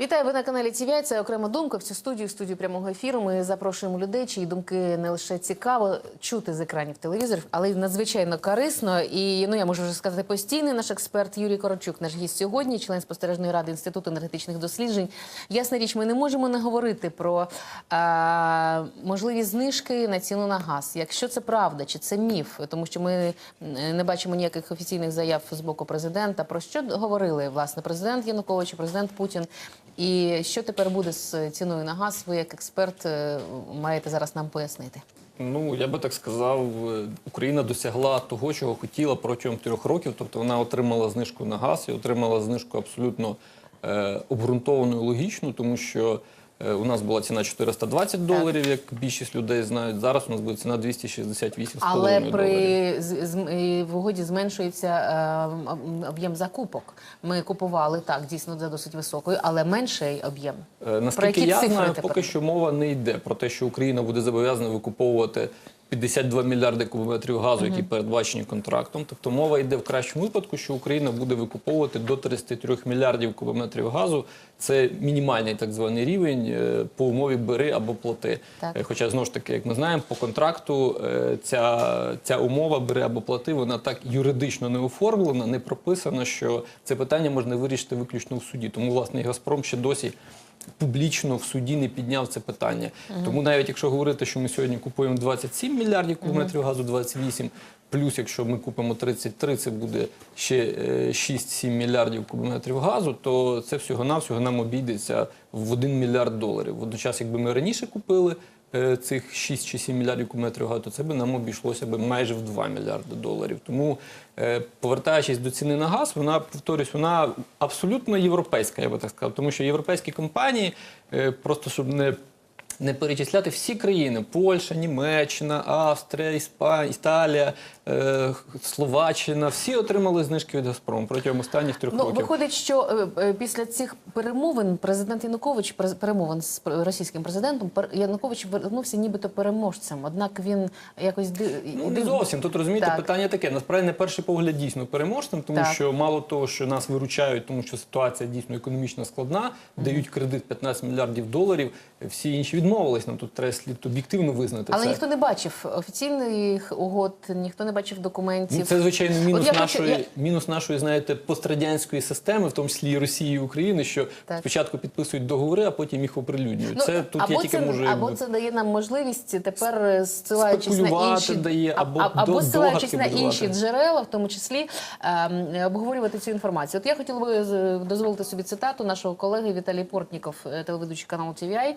Вітаю, ви на каналі ТВІ. Це окрема думка. В цю студію, студію прямого ефіру. Ми запрошуємо людей, чиї думки не лише цікаво чути з екранів телевізорів, але й надзвичайно корисно. І ну я можу вже сказати постійний наш експерт Юрій Корочук, наш гість сьогодні, член спостережної ради інституту енергетичних досліджень. Ясна річ, ми не можемо не говорити про а, можливі знижки на ціну на газ. Якщо це правда, чи це міф, тому що ми е, не бачимо ніяких офіційних заяв з боку президента. Про що говорили власне президент Янукович, президент Путін? І що тепер буде з ціною на газ? Ви як експерт е, маєте зараз нам пояснити. Ну, я би так сказав, е, Україна досягла того, чого хотіла протягом трьох років. Тобто вона отримала знижку на газ і отримала знижку абсолютно е, обґрунтовану і логічну, тому що у нас була ціна 420 доларів, як більшість людей знають. Зараз у нас буде ціна 268,5 Але при з, з, в угоді зменшується е, об'єм закупок. Ми купували так, дійсно за досить високою, але менший об'єм. Е, Наскільки я знаю, поки що мова не йде про те, що Україна буде зобов'язана викуповувати 52 мільярди кубометрів газу, які передбачені контрактом. Тобто мова йде в кращому випадку, що Україна буде викуповувати до 33 мільярдів кубометрів газу. Це мінімальний так званий рівень е, по умові бери або плати. Так. Е, Хоча знову ж таки, як ми знаємо, по контракту е, ця, ця умова бери або плати, вона так юридично не оформлена, не прописано, що це питання можна вирішити виключно в суді. Тому власне і Газпром ще досі. Публічно в суді не підняв це питання. Тому навіть якщо говорити, що ми сьогодні купуємо 27 мільярдів кубометрів газу, 28, плюс якщо ми купимо 33, це буде ще е, 6-7 мільярдів кубометрів газу, то це всього-навсього нам обійдеться в 1 мільярд доларів. Водночас, якби ми раніше купили е, цих 6 чи 7 мільярдів кубометрів газу, то це б нам обійшлося б майже в 2 мільярди доларів. Тому, е, повертаючись до ціни на газ, вона, повторюсь, вона абсолютно європейська, я би так сказав. Тому що європейські компанії, е, просто щоб не не перечисляти всі країни: Польща, Німеччина, Австрія, Іспанія, Італія, е, Словаччина, всі отримали знижки від Газпрому протягом останніх трьох Ну, років. виходить, що е, е, після цих перемовин президент Янукович перемовин з російським президентом Янукович вернувся нібито переможцем. Однак він якось ди... Ну, не зовсім. Тут розумієте, Так. питання таке. Насправді, на перший погляд, дійсно переможцем, тому Так. що мало того, що нас виручають, тому що ситуація дійсно економічно складна, дають кредит 15 мільярдів доларів. Всі інші відмовились. Нам тут треба слід об'єктивно визнати Але це. ніхто не бачив офіційних угод, ніхто не бачив документів. Ну, це звичайно мінус От я хочу- нашої я- мінус нашої, знаєте, пострадянської системи, в тому числі і Росії і України, що Так. спочатку підписують договори, а потім їх оприлюднюють. це тут або я тільки це, можу або якби, це дає нам можливість тепер е, зсилаючись на інші дає, або або догадки на інші будувати. джерела, в тому числі ем, обговорювати цю інформацію. От я хотіла би з- дозволити собі цитату нашого колеги Віталій Портніков, е, телеведучий каналу TVI,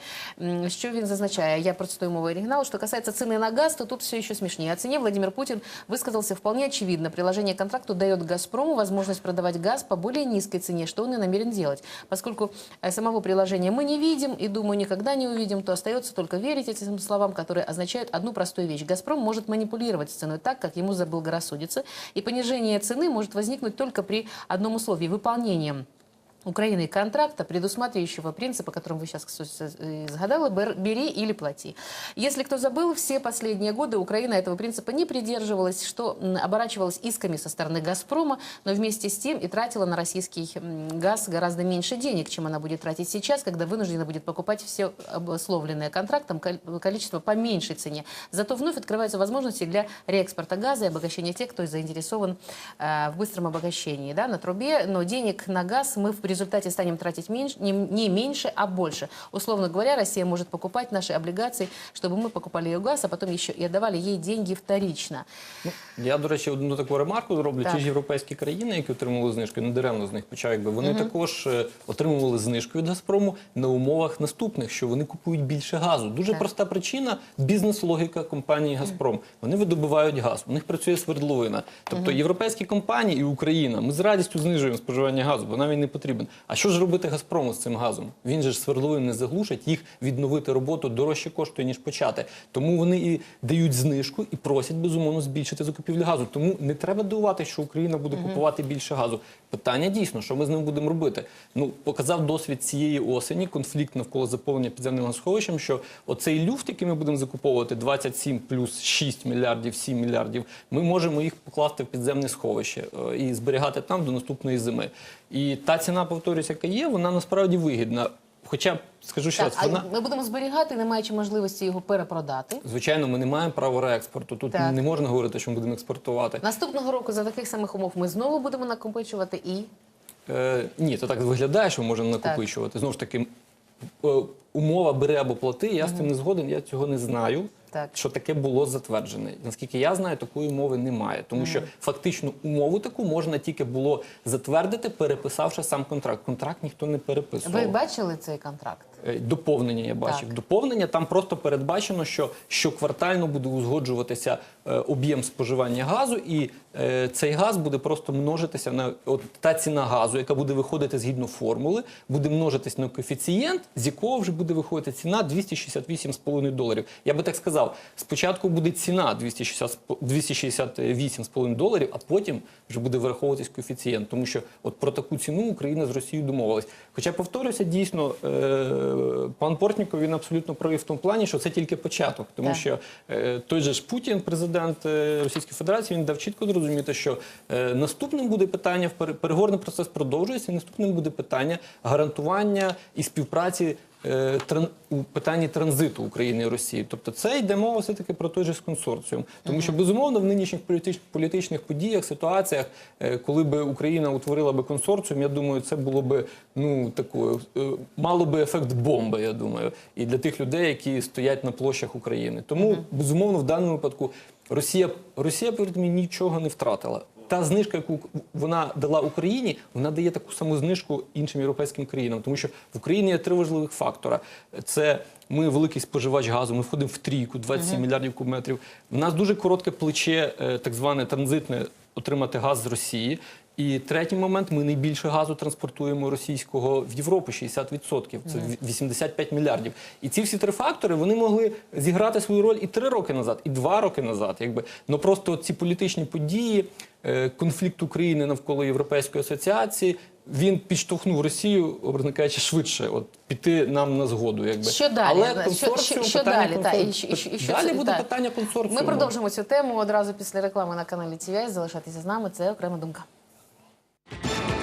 що він зазначає. Я процитую мову оригинала. Что касается цены на газ, то тут все еще смешнее. О цене Владимир Путин высказался вполне очевидно. Приложение к контракту дает «Газпрому» возможность продавать газ по более низкой цене, что он и намерен делать. Поскольку э, самого приложения мы не видим и, думаю, никогда не увидим, то остается только верить этим словам, которые означают одну простую вещь. «Газпром» может манипулировать ценой так, как ему заблагорассудится, и понижение цены может возникнуть только при одном условии – выполнением Украины контракта, предусматривающего принцип, о котором вы сейчас сгадали, бери или плати. Если кто забыл, все последние годы Украина этого принципа не придерживалась, что оборачивалась исками со стороны «Газпрома», но вместе с тем и тратила на российский газ гораздо меньше денег, чем она будет тратить сейчас, когда вынуждена будет покупать все обусловленное контрактом кол- количество по меньшей цене. Зато вновь открываются возможности для реэкспорта газа и обогащения тех, кто заинтересован э, в быстром обогащении да, на трубе. Но денег на газ мы в результате станем тратить меньше, не, не меньше, а больше. Условно говоря, Россия может покупать наши облигации, чтобы мы покупали ее газ, а потом еще и отдавали ей деньги вторично. Я, до речі, одну таку ремарку зроблю. Так. Ті ж європейські країни, які отримували знижку, не даремно з них почав, якби вони також е, отримували знижку від Газпрому на умовах наступних, що вони купують більше газу. Дуже Так. проста причина бізнес-логіка компанії Газпром. Вони видобувають газ, у них працює свердловина. Тобто європейські компанії і Україна, ми з радістю знижуємо споживання газу, бо нам він не потрібен. А що ж робити Газпрому з цим газом? Він же ж свердловин не заглушить, їх відновити роботу дорожче коштує, ніж почати. Тому вони і дають знижку і просять безумовно збільшити закупівлю газу. Тому не треба дивувати, що Україна буде купувати більше газу. Питання дійсно, що ми з ним будемо робити. Ну показав досвід цієї осені, конфлікт навколо заповнення підземним газосховищем, що оцей люфт, який ми будемо закуповувати, 27 плюс 6 мільярдів, 7 мільярдів, ми можемо їх покласти в підземне сховище е, і зберігати там до наступної зими. І та ціна, повторюсь, яка є, вона насправді вигідна. Хоча, скажу ще Так, а вона. ми будемо зберігати, не маючи можливості його перепродати. Звичайно, ми не маємо права реекспорту. Тут Так. не можна говорити, що ми будемо експортувати. Наступного року за таких самих умов ми знову будемо накопичувати і Е, ні, це так виглядає, що ми можемо накопичувати. Знову ж таки, е, умова бери або плати. Я з цим не згоден, я цього не знаю. Так. Що таке було затверджене. Наскільки я знаю, такої умови немає. Тому що фактично умову таку можна тільки було затвердити, переписавши сам контракт. Контракт ніхто не переписував. ви бачили цей контракт? Е, Доповнення я бачив. Так. Доповнення там просто передбачено, що щоквартально буде узгоджуватися е, об'єм споживання газу, і е, цей газ буде просто множитися на от та ціна газу, яка буде виходити згідно формули, буде множитись на коефіцієнт, з якого вже буде виходити ціна 268,5 доларів. Я би так сказав, спочатку буде ціна 260 268,5 доларів, а потім вже буде вираховуватись коефіцієнт, тому що от про таку ціну Україна з Росією домовилась. Хоча повторюся, дійсно е, пан Портніков він абсолютно правий в тому плані, що це тільки початок, тому Так. що е, той же ж Путін, президент е, Російської Федерації, він дав чітко зрозуміти, що е, наступним буде питання переговорний процес продовжується. Наступним буде питання гарантування і співпраці. Е, У питанні транзиту України і Росії, тобто це йде мова все таки про той же консорціум, тому що безумовно в нинішніх політич- політичних подіях, ситуаціях, е, коли би Україна утворила би консорціум, я думаю, це було би ну такою е, мало би ефект бомби. Я думаю, і для тих людей, які стоять на площах України. Тому безумовно в даному випадку Росія Росія повірте мені нічого не втратила. Та знижка, яку вона дала Україні, вона дає таку саму знижку іншим європейським країнам, тому що в Україні є три важливих фактора: це ми великий споживач газу, ми входимо в трійку 27 мільярдів кубометрів. В нас дуже коротке плече, е, так зване транзитне, отримати газ з Росії. І третій момент: ми найбільше газу транспортуємо російського в Європу 60%. Це 85 мільярдів. І ці всі три фактори вони могли зіграти свою роль і три роки назад, і два роки назад. Якби ну просто ці політичні події, е, конфлікт України навколо Європейської асоціації. Він підштовхнув Росію, образно кажучи, швидше, от піти нам на згоду, якби Що далі? Але консорціум, що- що далі? Та, і що- і і що далі це- буде та. питання консорціуму. Ми продовжимо цю тему одразу після реклами на каналі TVI. Залишайтеся з нами. Це окрема думка. Е,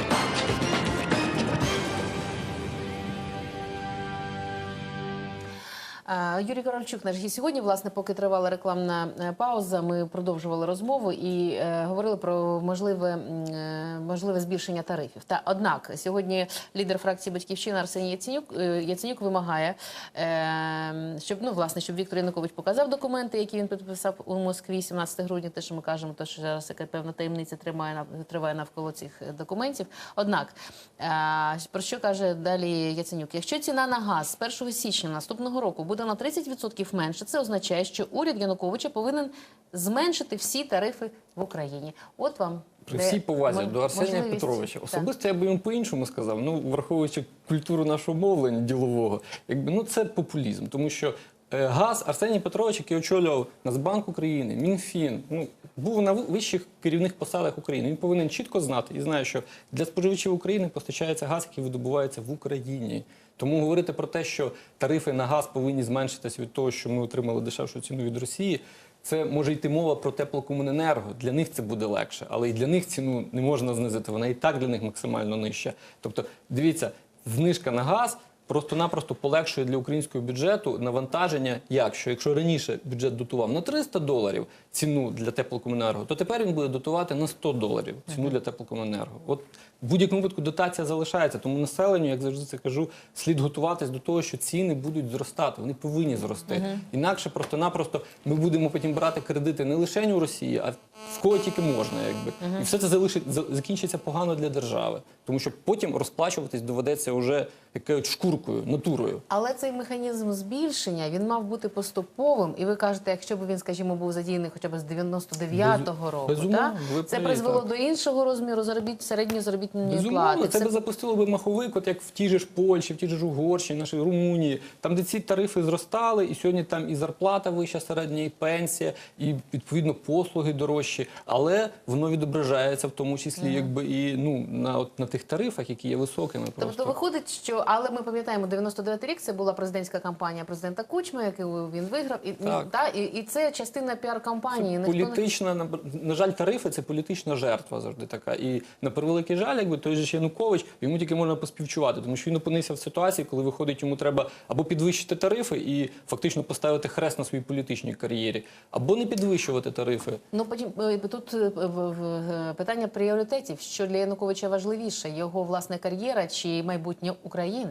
Юрій Коровчук, наш гість сьогодні, власне, поки тривала рекламна е, пауза, ми продовжували розмову і е, говорили про можливе, е, можливе збільшення тарифів. Та однак сьогодні лідер фракції Батьківщина Арсеній Яценюк, е, Яценюк вимагає, е, щоб ну власне, щоб Віктор Янукович показав документи, які він підписав у Москві 17 грудня. Те, що ми кажемо, то що зараз яка певна таємниця тримає триває навколо цих е, документів. Однак е, про що каже далі Яценюк? Якщо ціна на газ з 1 січня наступного року буде на 30% менше, це означає, що уряд Януковича повинен зменшити всі тарифи в Україні. От вам При всій повазі до Арсенія можливість. Петровича. Так. Особисто я би йому по-іншому сказав. Ну, враховуючи культуру нашого мовлення ділового, якби ну це популізм, тому що. Е, Газ Арсеній Петрович, який очолював Нацбанк України, Мінфін, ну був на вищих керівних посадах України. Він повинен чітко знати і знає, що для споживачів України постачається газ, який видобувається в Україні. Тому говорити про те, що тарифи на газ повинні зменшитися від того, що ми отримали дешевшу ціну від Росії, це може йти мова про теплокомуненерго. Для них це буде легше, але і для них ціну не можна знизити. Вона і так для них максимально нижча. Тобто, дивіться, знижка на газ просто-напросто полегшує для українського бюджету навантаження. Як що якщо раніше бюджет дотував на 300 доларів ціну для теплокомуненерго, то тепер він буде дотувати на 100 доларів ціну для теплокомуненерго. От в будь-якому випадку дотація залишається. Тому населенню, як завжди це кажу, слід готуватись до того, що ціни будуть зростати. Вони повинні зрости. Інакше просто-напросто ми будемо потім брати кредити не лише у Росії, а в кого тільки можна, якби і все це залишить закінчиться погано для держави, тому що потім розплачуватись доведеться вже якою шкуркою, натурою. Але цей механізм збільшення він мав бути поступовим, і ви кажете, якщо б він, скажімо, був задіяний хоча б з 99-го року, безумовно, так? це призвело так. до іншого розміру заробіт середньої заробітної Безумовно, плати. це би запустило би маховик, от як в тій же ж Польщі, в тій же ж Угорщині, нашій Румунії, там, де ці тарифи зростали, і сьогодні там і зарплата вища середня, і пенсія, і відповідно послуги дорожчі, але воно відображається в тому числі, якби і ну на от на тих тарифах, які є високими. Просто Тобто виходить, що але ми пам'ятаємо. пам'ятаємо, 99 рік це була президентська кампанія президента Кучма, яку він виграв. І, Так. та, і, і це частина піар-кампанії. Це не- політична, на, на жаль, тарифи це політична жертва завжди така. І на превеликий жаль, якби той же ж Янукович, йому тільки можна поспівчувати, тому що він опинився в ситуації, коли виходить, йому треба або підвищити тарифи і фактично поставити хрест на своїй політичній кар'єрі, або не підвищувати тарифи. Ну потім е, тут е, в- в- питання пріоритетів. Що для Януковича важливіше? Його власна кар'єра чи майбутнє України?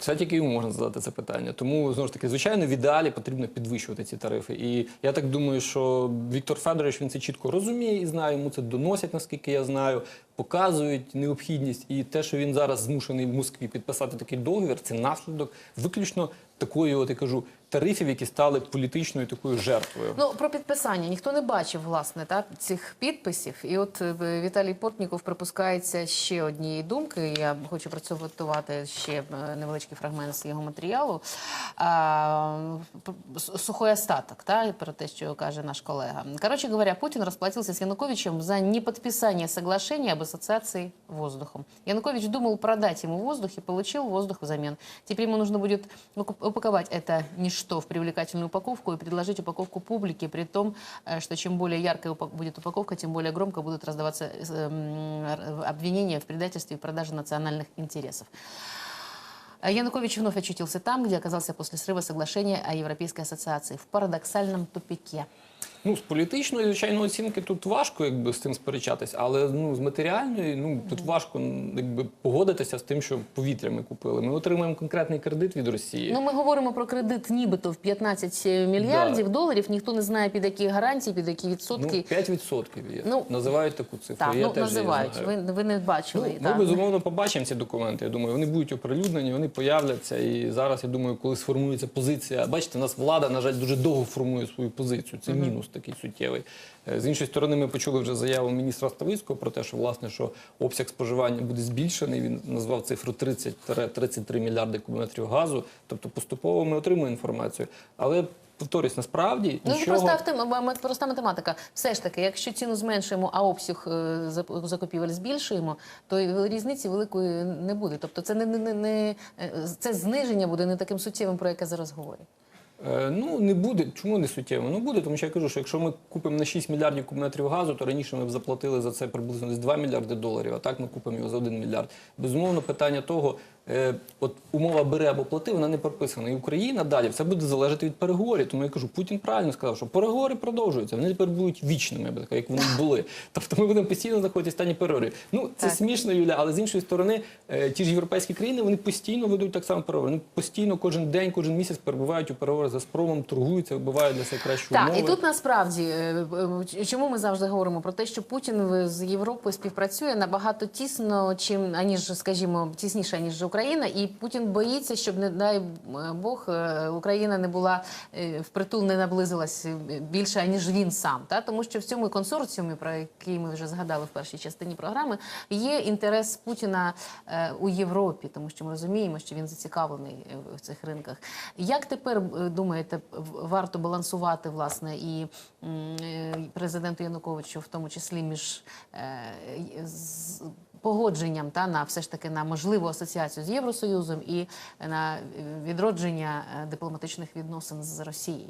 Це тільки йому можна задати це питання. Тому знову ж таки, звичайно, в ідеалі потрібно підвищувати ці тарифи. І я так думаю, що Віктор Федорович він це чітко розуміє і знає. Йому це доносять, наскільки я знаю, показують необхідність. І те, що він зараз змушений в Москві підписати такий договір, це наслідок виключно такої, от я кажу, тарифів, які стали політичною такою жертвою. Ну про підписання ніхто не бачив власне та цих підписів. І от е, Віталій Портніков припускається ще однієї думки. Я хочу процитувати ще е, невеличкий фрагмент з його матеріалу. А, сухой остаток, та про те, що каже наш колега. Короче говоря, Путин расплатился с Януковичем за неподписание соглашения об ассоциации воздухом. Янукович думал продать ему воздух и получил воздух взамен. Теперь ему нужно будет упаковать это ничто в привлекательную упаковку и предложить упаковку публике, при том, э, что чем более яркая будет упаковка, тем более громко будут раздаваться э, м, р- обвинения в предательстве и продаже национальных интересов. А Янукович вновь очутился там, где оказался после срыва соглашения о Европейской ассоциации, в парадоксальном тупике. Ну, з політичної, звичайно, оцінки тут важко якби, з цим сперечатись, але ну, з матеріальної ну, тут важко якби, погодитися з тим, що повітря ми купили. Ми отримуємо конкретний кредит від Росії. Ну, ми говоримо про кредит нібито в 15 мільярдів доларів. Ніхто не знає, під які гарантії, під які ну, відсотки. 5% є. Ну, Називають таку цифру. так, я ну, теж називають. знаю. Ви, ви не бачили. Ну, ми безумовно побачимо ці документи. Я думаю, вони будуть оприлюднені, вони появляться. І зараз я думаю, коли сформується позиція. Бачите, у нас влада, на жаль, дуже довго формує свою позицію. Це мінус такий суттєвий. Е, З іншої сторони, ми почули вже заяву міністра Ставицького про те, що власне що обсяг споживання буде збільшений. Він назвав цифру 30-33 мільярди кубометрів газу. Тобто поступово ми отримуємо інформацію. Але повторюсь, насправді Ну, нічого... проста, проста математика. Все ж таки, якщо ціну зменшуємо, а обсяг е, закупівель збільшуємо, то різниці великої не буде. Тобто це не, не, не, не е, це зниження буде не таким суттєвим, про яке зараз говорять. Е, Ну не буде. Чому не суттєво? Ну буде, тому що я кажу, що якщо ми купимо на 6 мільярдів кубометрів газу, то раніше ми б заплатили за це приблизно десь 2 мільярди доларів, а так ми купимо його за 1 мільярд. Безумовно, питання того, е, от умова бери або плати, вона не прописана. І Україна далі все буде залежати від переговорів. Тому я кажу, Путін правильно сказав, що переговори продовжуються. Вони тепер будуть вічними, як вони були. Тобто ми будемо постійно знаходитися в стані переговорів. Ну це Так. смішно, Юля, але з іншої сторони, е, ті ж європейські країни вони постійно ведуть так само переговори. Вони постійно кожен день, кожен місяць перебувають у переговорах за спромом, торгуються, вибивають для себе кращі Так, умови. і тут насправді е, чому ми завжди говоримо про те, що Путін з Європою співпрацює набагато тісно, чим аніж, скажімо, тісніше ніж Україна, і Путін боїться, щоб не дай Бог е, Україна не була е, впритул, не наблизилась е, більше аніж він сам. Та тому що в цьому консорціумі, про який ми вже згадали в першій частині програми, є інтерес Путіна у Європі, тому що ми розуміємо, що він зацікавлений в цих ринках. Як тепер думаєте, варто балансувати власне і президенту Януковичу, в тому числі між з- погодженням та на все ж таки на можливу асоціацію з Євросоюзом і на відродження е, дипломатичних відносин з Росією?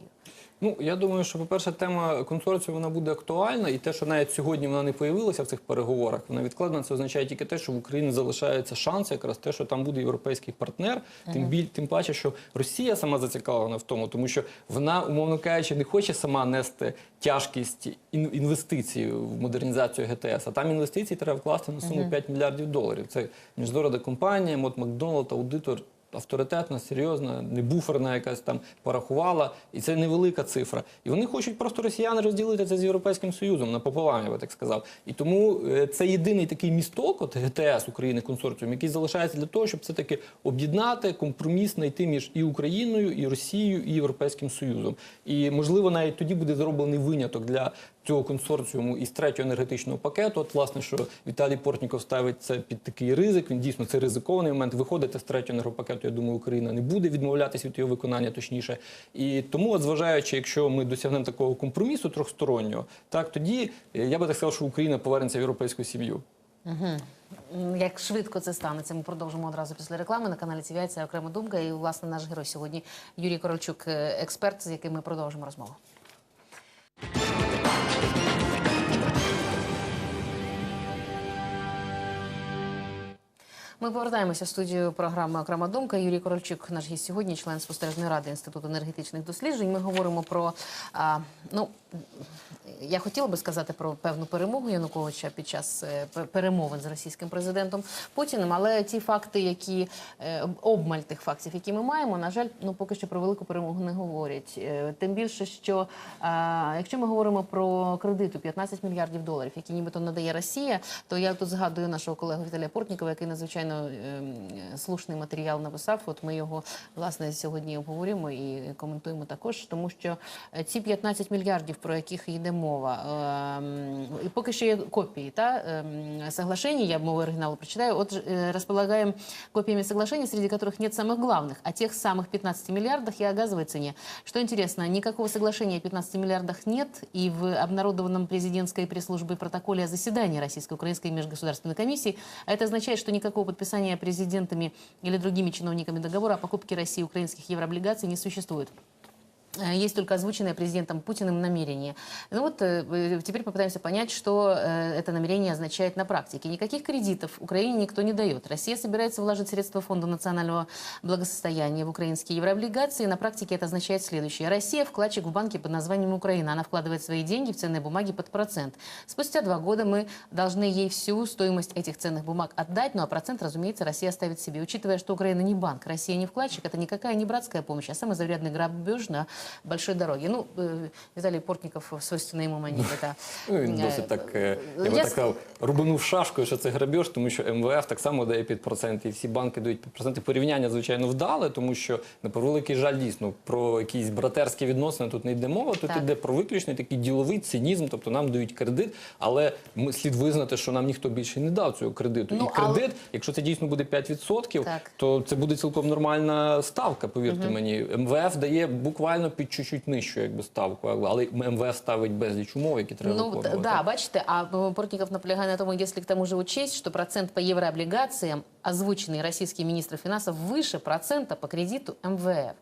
Ну я думаю, що по-перше, тема консорціуму вона буде актуальна, і те, що навіть сьогодні вона не появилася в цих переговорах, вона відкладена. Це означає тільки те, що в Україні залишається шанс, якраз те, що там буде європейський партнер. Тим біль, тим паче, що Росія сама зацікавлена в тому, тому що вона, умовно кажучи, не хоче сама нести тяжкість ін- інвестицій в модернізацію ГТС, а там інвестиції треба вкласти на суму 5 мільярдів доларів. Це міжнародна компанія, Мот Макдоналд, аудитор авторитетна, серйозна, не буферна якась там порахувала, і це невелика цифра. І вони хочуть просто росіяни розділити це з Європейським Союзом напополам, я би так сказав. І тому е, це єдиний такий місток, от ГТС України консорціум, який залишається для того, щоб все таки об'єднати компроміс знайти між і Україною, і Росією, і Європейським Союзом. І можливо навіть тоді буде зроблений виняток для цього консорціуму із третього енергетичного пакету. От власне, що Віталій Портніков ставить це під такий ризик. Він дійсно це ризикований момент. Виходити з третього енергопакету, я думаю, Україна не буде відмовлятися від його виконання, точніше. І тому, от зважаючи, якщо ми досягнемо такого компромісу трьохстороннього, так тоді е, я би так сказав, що Україна повернеться в європейську сім'ю. М, Як швидко це станеться, ми продовжимо одразу після реклами на каналі ТВІ. Окрема думка. І власне наш герой сьогодні Юрій Корольчук, е, експерт, з яким ми продовжимо розмову. Ми повертаємося в студію програми Окрема думка. Юрій Корольчук, наш гість сьогодні, член спостережної ради інституту енергетичних досліджень. Ми говоримо про а, ну. Я хотіла би сказати про певну перемогу Януковича під час е, перемовин з російським президентом Путіним, але ті факти, які е, обмаль тих фактів, які ми маємо, на жаль, ну поки що про велику перемогу не говорять. Е, Тим більше, що якщо ми говоримо про кредиту 15 мільярдів доларів, які нібито надає Росія, то я тут згадую нашого колегу Віталія Портнікова, який надзвичайно ем, слушний матеріал написав. От ми його власне сьогодні обговорюємо і коментуємо також, тому що ці 15 мільярдів, про яких йде мова, ем, і поки що є копії та ем, соглашений, я мову оригіналу прочитаю. От э, располагаем копиями соглашений, среди которых нет самых главных, о тех самых 15 миллиардах и о газовой цене. Что интересно, никакого соглашения о 15 миллиардах нет, и в обнародованном президентской пресс-службой протоколе о заседании Российско-Украинской межгосударственной комиссии, а это означает, что никакого подписания президентами или другими чиновниками договора о покупке России украинских еврооблигаций не существует. Э, Есть только озвученное президентом Путиным намерение. Ну вот э, э, теперь попытаемся понять, что это намерение означает на практике. Никаких кредитов Украине никто не дает. Россия собирается вложить средства Фонда национального благосостояния в украинские еврооблигации. На практике это означает следующее. Россия вкладчик в банке под названием Украина. Она вкладывает свои деньги в ценные бумаги под процент. Спустя два года мы должны ей всю стоимость этих ценных бумаг отдать, ну а процент, разумеется, Россия оставит себе. Учитывая, что Украина не банк, Россия не вкладчик, это никакая не братская помощь, а самый заврядный грабеж на большой дороге. Ну, э, Виталий Портников в свойственной ему манере. Это, Ну, він э, досить так, е, я би я так с- сказав, рубанув шашкою, що це грабіж, тому що МВФ так само дає під проценти, і всі банки дають під проценти. Порівняння, звичайно, вдале, тому що на превеликий жаль, дійсно, про якісь братерські відносини тут не йде мова. Тут Так. йде про виключний такий діловий цинізм, тобто нам дають кредит, але ми слід визнати, що нам ніхто більше не дав цього кредиту. Ну, і але- кредит, якщо це дійсно буде 5%, Так. то це буде цілком нормальна ставка, повірте мені. МВФ дає буквально під чуть-чуть нижчу якби ставку, але МВФ ставить безліч умов, які треба Ну, виконувати. т- да, бачите, а э, Портников наполягает на том, если к тому же учесть, что процент по еврооблигациям, озвученный российским министром финансов, выше процента по кредиту МВФ.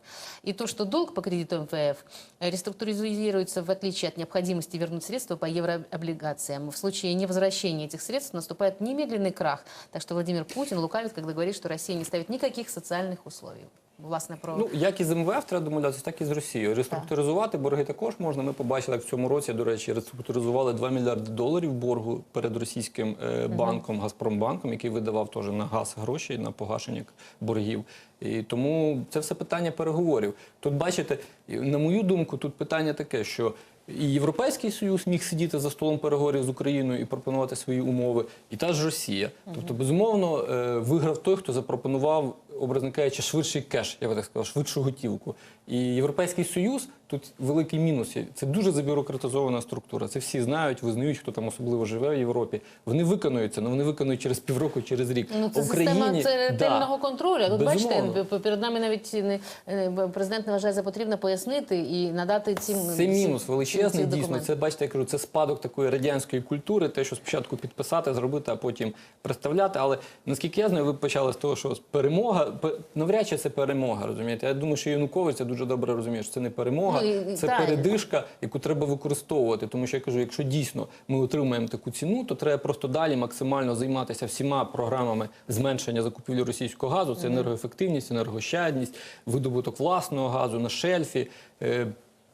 И то, что долг по кредиту МВФ реструктуризируется в отличие от необходимости вернуть средства по еврооблигациям. В случае невозвращения этих средств наступает немедленный крах. Так что Владимир Путин лукавит, когда говорит, что Россия не ставит никаких социальных условий. Власне, про... Ну, як і з МВФ треба домовлятися, так і з Росією. Реструктуризувати борги також можна. Ми побачили, як в цьому році, до речі, реструктуризували 2 мільярди доларів боргу перед російським е, банком, Газпромбанком, який видавав теж на газ гроші на погашення боргів. І тому це все питання переговорів. Тут бачите, на мою думку, тут питання таке, що і Європейський Союз міг сидіти за столом переговорів з Україною і пропонувати свої умови, і та ж Росія. Тобто, безумовно, е, виграв той, хто запропонував, образно кажучи, швидший кеш, я би так сказав, швидшу готівку. І Європейський Союз тут великий мінус. є. Це дуже забюрократизована структура. Це всі знають, визнають, хто там особливо живе в Європі. Вони виконуються, але вони виконують через півроку, через рік. Ну, це Україні- система це Да. контролю. Тут Безумовно. бачите, перед нами навіть не е, президент не вважає за потрібне пояснити і надати цим Це мінус величезний. Дійсно, це бачите, я кажу, це спадок такої радянської культури, те, що спочатку підписати, зробити, а потім представляти. Але наскільки я знаю, ви почали з того, що перемога пе- навряд чи це перемога. Розумієте? Я думаю, що Янукович це дуже добре розуміє, що це не перемога, Ну, і- і- це та, передишка, яку треба використовувати. Тому що я кажу, якщо дійсно ми отримаємо таку ціну, то треба просто далі максимально займатися всіма програмами зменшення закупівлі російського газу. Це енергоефективність, енергощадність, видобуток власного газу на шельфі.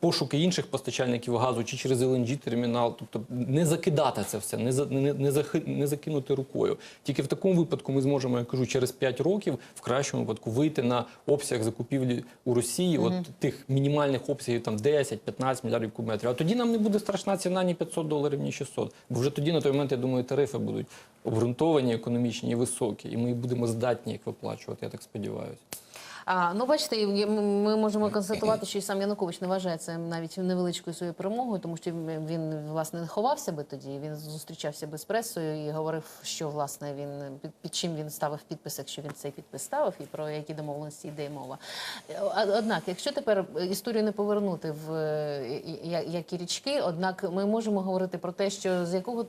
Пошуки інших постачальників газу чи через LNG термінал, тобто не закидати це все, не за не, не, захи- не закинути рукою. Тільки в такому випадку ми зможемо, я кажу, через 5 років в кращому випадку вийти на обсяг закупівлі у Росії, от тих мінімальних обсягів там 10-15 мільярдів кубометрів. А тоді нам не буде страшна ціна ні 500 доларів, ні 600. Бо вже тоді на той момент я думаю, тарифи будуть обґрунтовані, економічні і високі, і ми їх будемо здатні їх виплачувати. Я так сподіваюся. А, ну, бачите, ми можемо констатувати, що і сам Янукович не вважає це навіть невеличкою своєю перемогою, тому що він власне не ховався би тоді. Він зустрічався би з пресою і говорив, що власне він під, під чим він ставив підпис, якщо він цей підпис ставив, і про які домовленості йде мова. Однак, якщо тепер історію не повернути в е, я- як і річки, однак ми можемо говорити про те, що з якого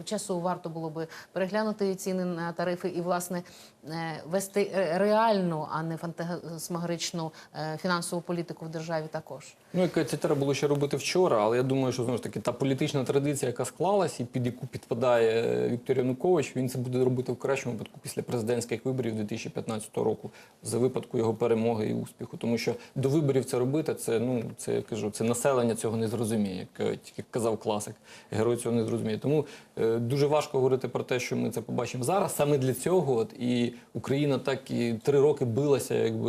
е, часу варто було би переглянути ціни на тарифи і власне е, вести реальну, а не фантасмагоричну е, фінансову політику в державі також. Ну, яке це треба було ще робити вчора, але я думаю, що знову ж таки та політична традиція, яка склалась і під яку підпадає е, Віктор Янукович, він це буде робити в кращому випадку після президентських виборів 2015 року, за випадку його перемоги і успіху. Тому що до виборів це робити, це ну це я кажу, це населення цього не зрозуміє, як, е, як казав класик. Герой цього не зрозуміє. Тому е, дуже важко говорити про те, що ми це побачимо зараз. Саме для цього, от і Україна так і три роки билася, об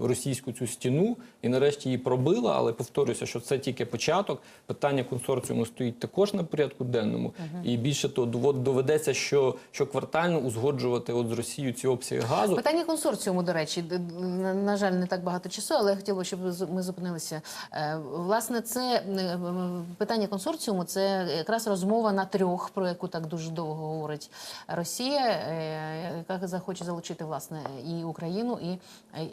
російську цю стіну, і нарешті її пробила. Але повторюся, що це тільки початок. Питання консорціуму стоїть також на порядку денному. І більше того, доведеться, що, що квартально узгоджувати от з Росією ці обсяги газу. Питання консорціуму, до речі, на жаль, не так багато часу, але я хотіла, щоб ми зупинилися. Е, Власне, це е, питання консорціуму, це якраз розмова на трьох, про яку так дуже довго говорить Росія, е, яка захоче залучити власне і Україну, і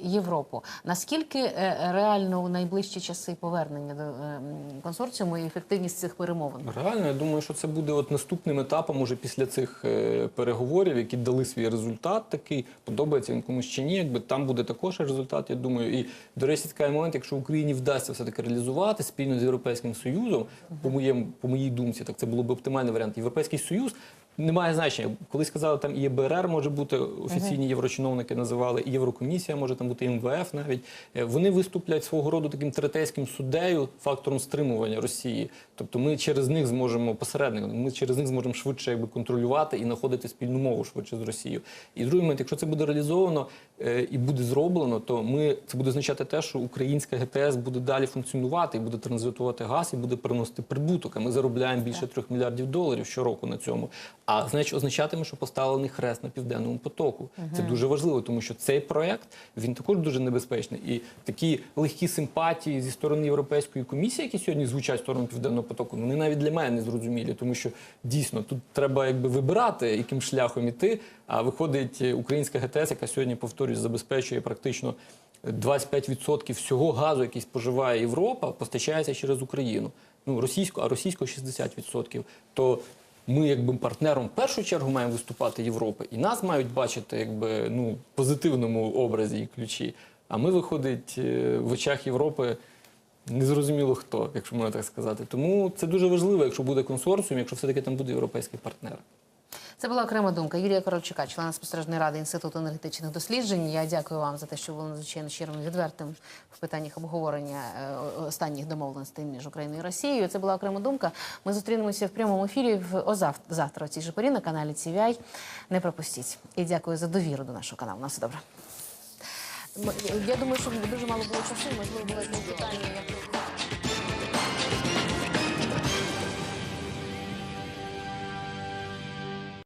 Європу. Наскільки е, реально у найближчі часи повернення до е, консорціуму і ефективність цих перемовин? Реально, я думаю, що це буде от наступним етапом уже після цих е, переговорів, які дали свій результат такий. Подобається він комусь чи ні. Якби там буде також результат, я думаю. І до речі, цікавий момент, якщо Україні вдасться все таки реалізувати спільно з Європейським Союзом, по моєму по моїй думці, так це було б оптимальний варіант. Європейський Союз. Немає значення. Колись казали, там і ЄБРР може бути офіційні єврочиновники називали, і Єврокомісія може там бути і МВФ навіть. Е, Вони виступлять свого роду таким третейським суддею, фактором стримування Росії. Тобто ми через них зможемо посередником, ми через них зможемо швидше якби контролювати і знаходити спільну мову швидше з Росією. І другий момент, якщо це буде реалізовано е, і буде зроблено, то ми це буде означати те, що українська ГТС буде далі функціонувати і буде транзитувати газ і буде приносити прибуток. А ми заробляємо більше трьох мільярдів доларів щороку на цьому. А значить, означатиме, що поставлений хрест на південному потоку. Це дуже важливо, тому що цей проект він також дуже небезпечний. І такі легкі симпатії зі сторони Європейської комісії, які сьогодні звучать в сторону південного потоку, вони навіть для мене не зрозумілі, тому що дійсно тут треба якби вибирати, яким шляхом іти. А виходить е, українська ГТС, яка сьогодні повторюсь, забезпечує практично 25% всього газу, який споживає Європа, постачається через Україну. Ну російську, а російського 60%. То ми, якби партнером в першу чергу маємо виступати Європи, і нас мають бачити якби ну позитивному образі і ключі. А ми, виходить, е, в очах Європи незрозуміло хто, якщо можна так сказати. Тому це дуже важливо, якщо буде консорціум, якщо все-таки там буде європейський партнер. Це була окрема думка. Юрія Коровчука, члена спостережної ради Інституту енергетичних досліджень. Я дякую вам за те, що були надзвичайно щирим відвертим в питаннях обговорення е, останніх домовленостей між Україною і Росією. Це була окрема думка. Ми зустрінемося в прямому ефірі в озав- завтра у цій же порі на каналі CVI. Не пропустіть. І дякую за довіру до нашого каналу. На все добре. Я думаю, що дуже мало було часу. Можливо, було питання.